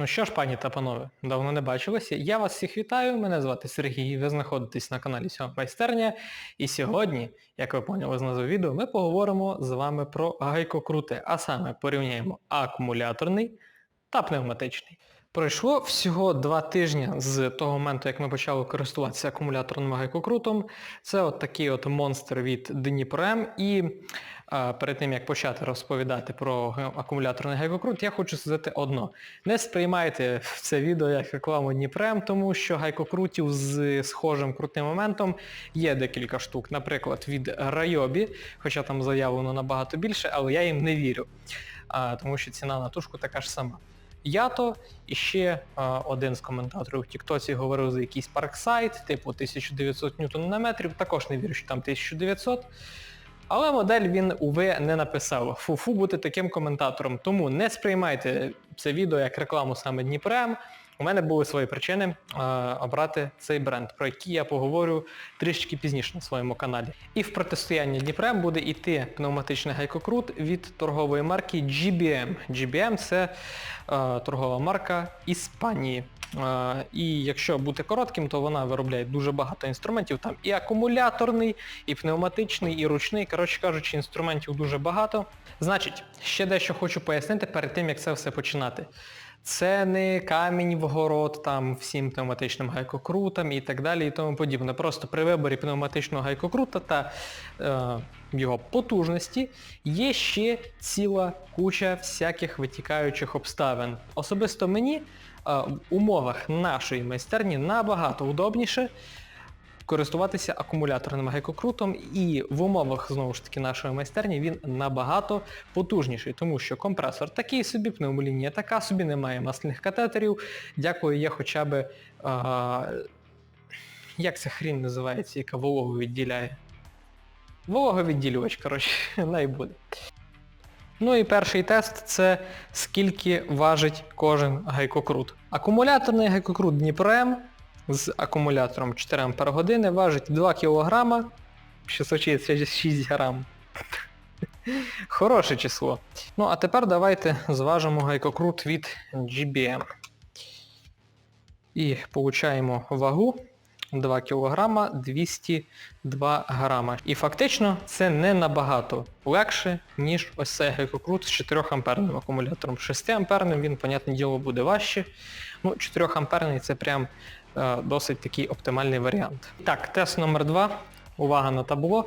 Ну що ж, пані та панове, давно не бачилися. Я вас всіх вітаю, мене звати Сергій, ви знаходитесь на каналі Сьома Майстерня. І сьогодні, як ви поняли з назви відео, ми поговоримо з вами про гайкокрути, а саме порівняємо акумуляторний та пневматичний. Пройшло всього два тижні з того моменту, як ми почали користуватися акумуляторним гайкокрутом. Це от такий от монстр від Дніпром. І а, перед тим, як почати розповідати про акумуляторний гайкокрут, я хочу сказати одно. Не сприймайте це відео як рекламу Дніпрем, тому що гайкокрутів з схожим крутим моментом є декілька штук. Наприклад, від Райобі, хоча там заявлено набагато більше, але я їм не вірю. А, тому що ціна на тушку така ж сама. Ято і ще а, один з коментаторів в Тіктоці говорив за якийсь парксайт, типу 1900 ньютон на метрів, також не вірю, що там 1900. Але модель він, уви, не написав. Фу-фу бути таким коментатором. Тому не сприймайте це відео як рекламу саме Дніпрем. У мене були свої причини е, обрати цей бренд, про який я поговорю трішки пізніше на своєму каналі. І в протистоянні Дніпрем буде йти пневматичний гайкокрут від торгової марки GBM. GBM це е, торгова марка Іспанії. Е, і якщо бути коротким, то вона виробляє дуже багато інструментів. Там і акумуляторний, і пневматичний, і ручний. Коротше кажучи, інструментів дуже багато. Значить, ще дещо хочу пояснити перед тим, як це все починати. Це не камінь в город там всім пневматичним гайкокрутам і так далі і тому подібне. Просто при виборі пневматичного гайкокрута та е, його потужності є ще ціла куча всяких витікаючих обставин. Особисто мені е, в умовах нашої майстерні набагато удобніше користуватися акумуляторним гайкокрутом і в умовах знову ж таки нашої майстерні він набагато потужніший, тому що компресор такий собі, пневмолінія така собі, немає масляних катетерів. Дякую, є хоча б. А, як ця хрінь називається, яка вологу відділяє? Вологовідділювач, коротше, най буде. Ну і перший тест це скільки важить кожен гайкокрут. Акумуляторний гайкокрут Дніпром з акумулятором 4 Ах важить 2 кг 666 грам. Хороше число. Ну а тепер давайте зважимо гайкокрут від GBM. І получаємо вагу 2 кг 202 грама. І фактично це не набагато легше, ніж ось цей гайкокрут з 4 амперним акумулятором. 6 амперним він, понятне діло, буде важче. Ну, 4 амперний це прям досить такий оптимальний варіант. Так, тест номер 2. Увага на табло.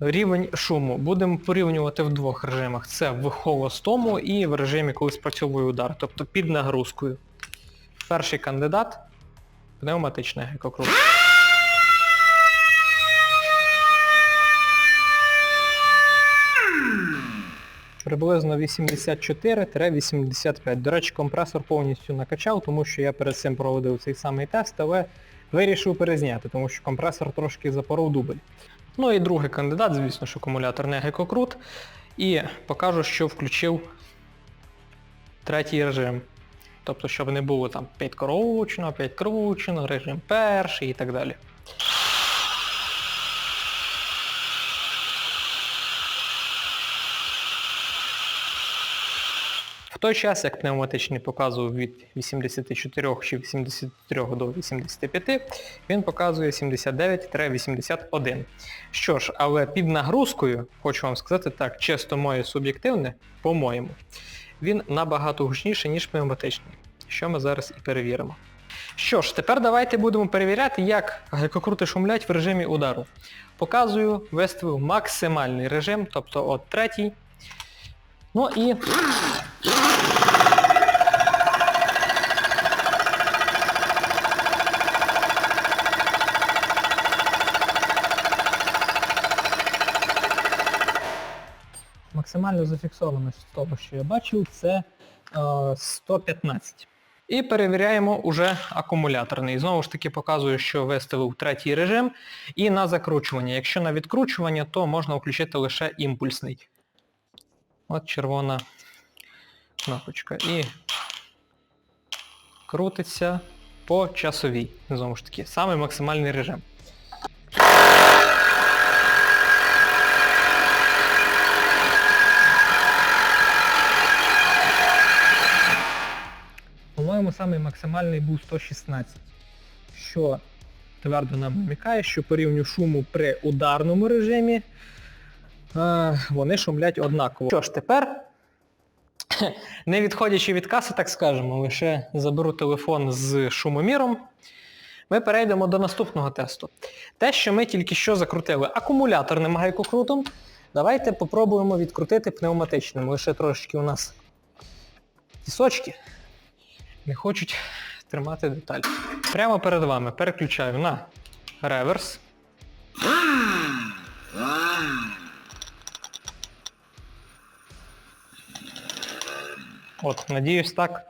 Рівень шуму. Будемо порівнювати в двох режимах. Це в холостому і в режимі, коли спрацьовує удар, тобто під нагрузкою. Перший кандидат пневматичне гайкокрут. Приблизно 84-85. До речі, компресор повністю накачав, тому що я перед цим проводив цей самий тест, але вирішив перезняти, тому що компресор трошки запоров дубль. Ну і другий кандидат, звісно ж, акумуляторний гекокрут. І покажу, що включив третій режим. Тобто, щоб не було там 5 кручено, 5 кручено, режим перший і так далі. Той час, як пневматичний показував від 84 чи 83 до 85, він показує 79-81. Що ж, але під нагрузкою, хочу вам сказати так, чисто моє суб'єктивне, по-моєму, він набагато гучніший, ніж пневматичний, що ми зараз і перевіримо. Що ж, тепер давайте будемо перевіряти, як гайкокрути шумлять в режимі удару. Показую, виставив максимальний режим, тобто от третій. Ну і максимально зафіксованість з того, що я бачив, це е, 115. І перевіряємо уже акумуляторний. Знову ж таки показую, що виставив третій режим. І на закручування. Якщо на відкручування, то можна включити лише імпульсний. От червона кнопочка. І крутиться по часовій. Знову ж таки, самий максимальний режим. По-моєму, самий максимальний був 116. Що твердо нам намікає, що по рівню шуму при ударному режимі е, вони шумлять однаково. Що ж, тепер, не відходячи від каси, так скажемо, лише заберу телефон з шумоміром. Ми перейдемо до наступного тесту. Те, що ми тільки що закрутили акумуляторним гайкокрутом, давайте попробуємо відкрутити пневматичним. Лише трошечки у нас тісочки не хочуть тримати деталь. Прямо перед вами переключаю на реверс. От, надіюсь, так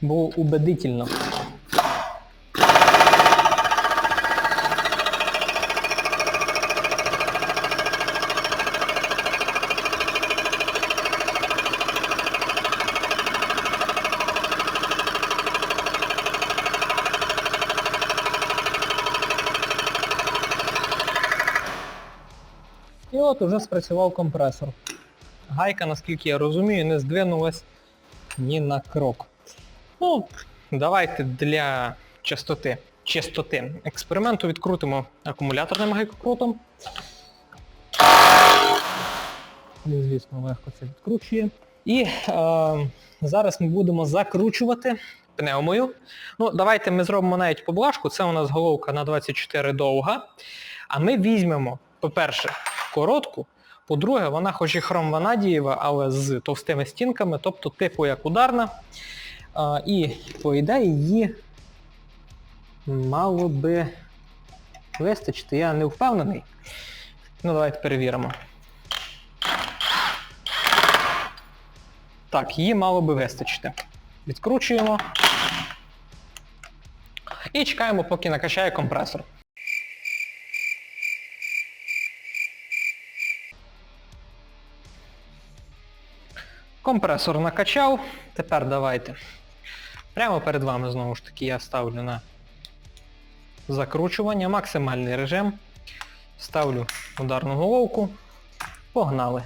було убедительно. От уже спрацював компресор. Гайка, наскільки я розумію, не здвинулась ні на крок. Ну, давайте для частоти, чистоти експерименту відкрутимо акумуляторним гайкокрутом. Він, звісно, легко це відкручує. І е, зараз ми будемо закручувати пневмою. Ну, давайте ми зробимо навіть поблажку. Це у нас головка на 24 довга. А ми візьмемо, по-перше, коротку, по-друге, вона хоч і хромванадієва, але з товстими стінками, тобто типу як ударна. А, і, по ідеї, її мало би вистачити. Я не впевнений. Ну, давайте перевіримо. Так, її мало би вистачити. Відкручуємо. І чекаємо, поки накачає компресор. Компресор накачав. Тепер давайте. Прямо перед вами знову ж таки я ставлю на закручування, максимальний режим. Ставлю ударну головку. Погнали.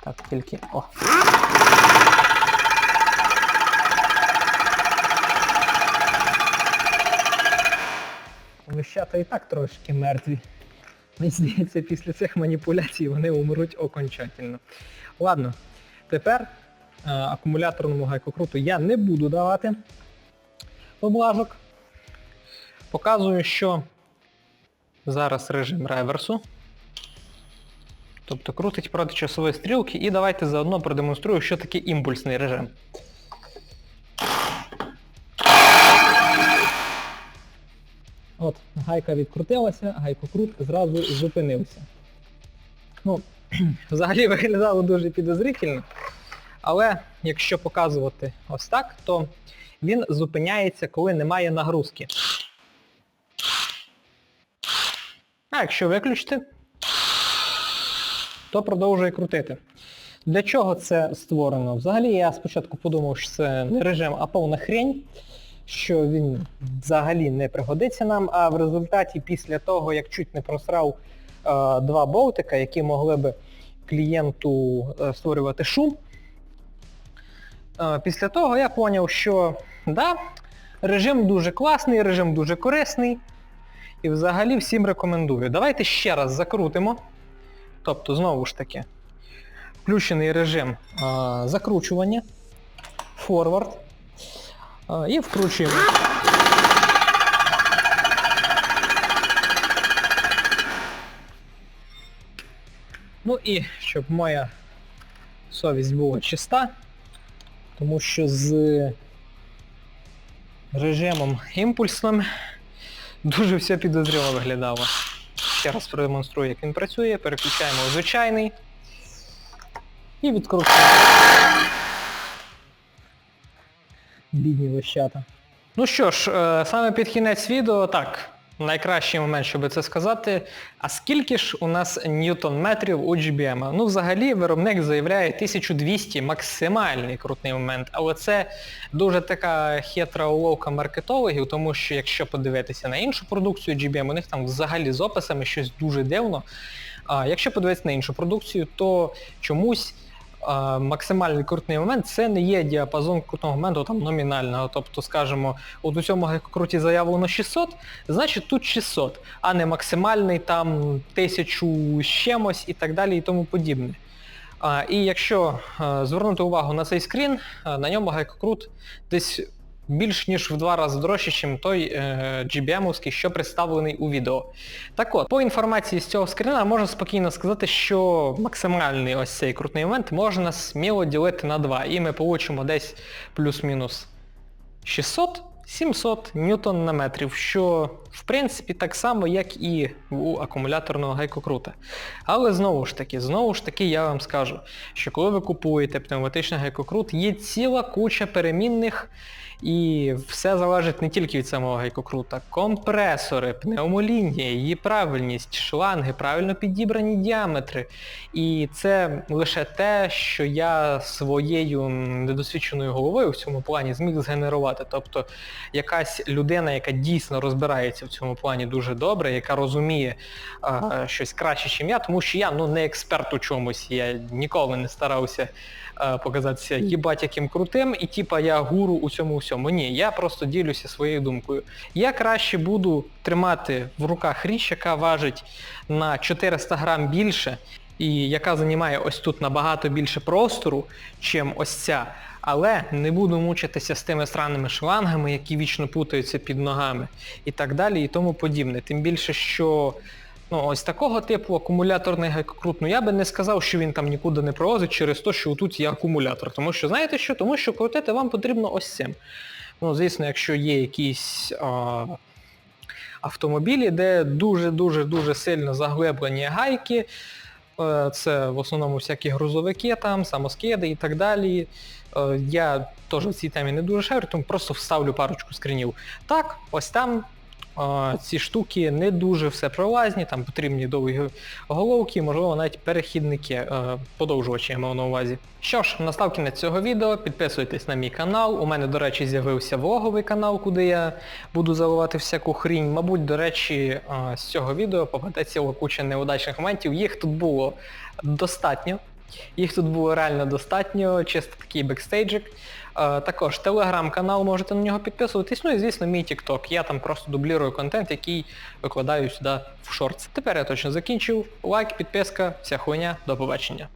Так, тільки... О! Вищата і так трошки мертві. Мені здається, після цих маніпуляцій вони умруть окончательно. Ладно, тепер е, акумуляторному гайкокруту я не буду давати поблажок. Показую, що зараз режим реверсу. Тобто крутить проти часової стрілки і давайте заодно продемонструю, що таке імпульсний режим. От, гайка відкрутилася, гайкокрут зразу зупинився. Ну, взагалі виглядало дуже підозрительно, але якщо показувати ось так, то він зупиняється, коли немає нагрузки. А якщо виключити, то продовжує крутити. Для чого це створено? Взагалі я спочатку подумав, що це не режим, а повна хрень, що він взагалі не пригодиться нам, а в результаті після того, як чуть не просрав е, два болтика, які могли би клієнту е, створювати шум, е, після того я зрозумів, що да, режим дуже класний, режим дуже корисний. І взагалі всім рекомендую. Давайте ще раз закрутимо. Тобто, знову ж таки, включений режим а, закручування, форвард. І вкручуємо. Ну і щоб моя совість була чиста, тому що з режимом імпульсним дуже все підозріло виглядало. Ще раз продемонструю, як він працює. Переключаємо у звичайний. І відкручуємо. Бідні вищата. Ну що ж, е, саме під кінець відео, так, найкращий момент, щоб це сказати. А скільки ж у нас ньютон-метрів у GBM? Ну, взагалі, виробник заявляє 1200 максимальний крутний момент, але це дуже така хитра уловка маркетологів, тому що якщо подивитися на іншу продукцію GBM, у них там взагалі з описами щось дуже дивно. А якщо подивитися на іншу продукцію, то чомусь максимальний крутний момент це не є діапазон крутного моменту там номінального. Тобто, скажімо, от у цьому гайкокруті заявлено 600, значить тут 600, а не максимальний там 1000 з чимось і так далі і тому подібне. А, і якщо а, звернути увагу на цей скрін, а, на ньому гайкокрут десь більш ніж в два рази дорожче, ніж той е, GBM-овський, що представлений у відео. Так от, по інформації з цього скріна можна спокійно сказати, що максимальний ось цей крутний момент можна сміло ділити на два. І ми получимо десь плюс-мінус 600 700 ньютон на метрів, що в принципі так само, як і у акумуляторного гайкокрута. Але знову ж таки, знову ж таки я вам скажу, що коли ви купуєте пневматичний гайкокрут, є ціла куча перемінних, і все залежить не тільки від самого гайкокрута. Компресори, пневмолінія, її правильність, шланги, правильно підібрані діаметри. І це лише те, що я своєю недосвідченою головою в цьому плані зміг згенерувати. Тобто якась людина, яка дійсно розбирається в цьому плані дуже добре, яка розуміє а, щось краще, ніж я, тому що я ну, не експерт у чомусь, я ніколи не старався показатися їбать яким крутим, і типа я гуру у цьому всьому. Ні, я просто ділюся своєю думкою. Я краще буду тримати в руках річ, яка важить на 400 грам більше, і яка займає ось тут набагато більше простору, чим ось ця. Але не буду мучитися з тими странними шлангами, які вічно путаються під ногами і так далі і тому подібне. Тим більше, що ну, ось такого типу акумуляторний гайкокрут, ну я би не сказав, що він там нікуди не провозить через те, що тут є акумулятор. Тому що, знаєте що? Тому що крутити вам потрібно ось цим. Ну, звісно, якщо є якісь а, автомобілі, де дуже-дуже-дуже сильно заглиблені гайки, е, це в основному всякі грузовики, там, самоскиди і так далі. Е, Я теж в цій темі не дуже шарю, тому просто вставлю парочку скринів. Так, ось там ці штуки не дуже все пролазні, там потрібні довгі головки, можливо навіть перехідники, е, подовжувачі я мав на увазі. Що ж, настав кінець цього відео, підписуйтесь на мій канал. У мене, до речі, з'явився влоговий канал, куди я буду заливати всяку хрінь. Мабуть, до речі, е, з цього відео попадеться куча неудачних моментів. Їх тут було достатньо. Їх тут було реально достатньо, чисто такий бекстейджик. Е, також телеграм-канал, можете на нього підписуватись. Ну і звісно мій TikTok. Я там просто дублірую контент, який викладаю сюди в шортс. Тепер я точно закінчив. Лайк, підписка, вся хуйня. До побачення.